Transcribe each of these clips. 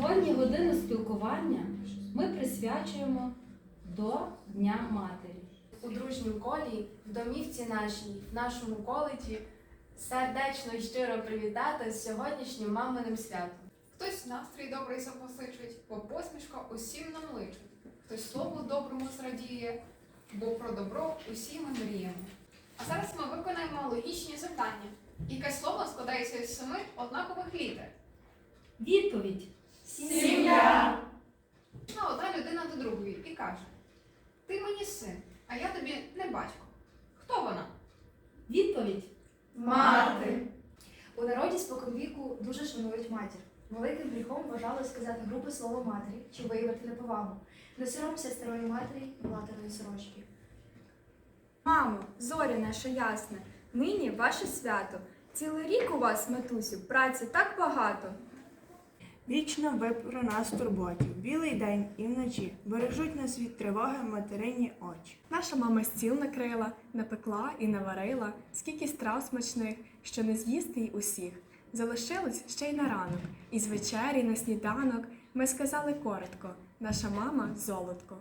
Сьогодні годину спілкування ми присвячуємо до Дня Матері. у дружнім колі, в домівці нашій, в нашому коледжі сердечно і щиро привітати з сьогоднішнім маминим святом. Хтось настрій добрий запосичить, бо посмішка усім нам личить. Хтось слову доброму зрадіє, бо про добро усі ми мріємо. А зараз ми виконаємо логічні завдання. Яке слово складається із семи однакових літер. Відповідь Сім'я. А одна людина до другої і каже: Ти мені син, а я тобі не батько. Хто вона? відповідь Мати. У народі споконвіку дуже шанують матір. Великим гріхом вважали сказати грубе слово матері чи виявити неповагу. Не соромся старої матері і матерної сорочки. Мамо, зоря наша ясна, нині ваше свято. Цілий рік у вас, матусю, праці так багато. Вічно ви про нас турботі, білий день і вночі бережуть нас від тривоги материні очі. Наша мама стіл накрила, напекла і наварила, скільки страв смачних, що не з'їсти й усіх. Залишилось ще й на ранок, і з вечері на сніданок ми сказали коротко: наша мама золотко.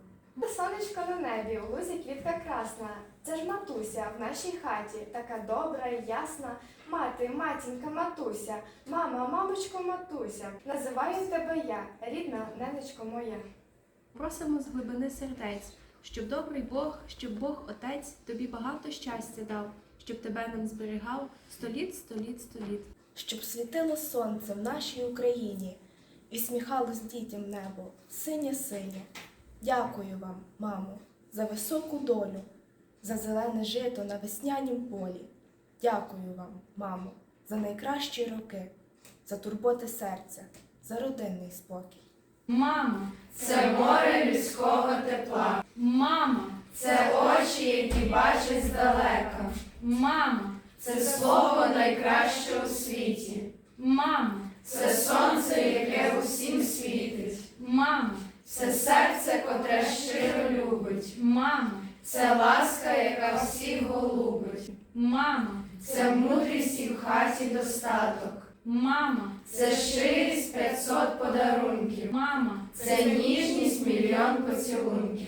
Сонечко на небі, у лузі квітка красна. Це ж матуся в нашій хаті, така добра і ясна. Мати, матінка, матуся, мама, мамочко, матуся. Називаю тебе я, рідна ненечко моя. Просимо з глибини сердець, щоб добрий Бог, щоб Бог Отець тобі багато щастя дав, щоб тебе нам зберігав сто літ, сто літ, сто літ. щоб світило сонце в нашій Україні і сміхалось дітям небо синє синє. Дякую вам, мамо, за високу долю, за зелене жито на веснянім полі. Дякую вам, мамо, за найкращі роки, за турботи серця, за родинний спокій. Мама, Це море людського тепла, мама, це очі, які бачать здалека, мама, це слово найкраще у світі, мама, це сонце, яке мама, це серце, котре щиро любить, мама, це ласка, яка всіх голубить, мама, це мудрість і в хаті достаток, мама, це щирість 500 подарунків, мама, це ніжність мільйон поцілунків.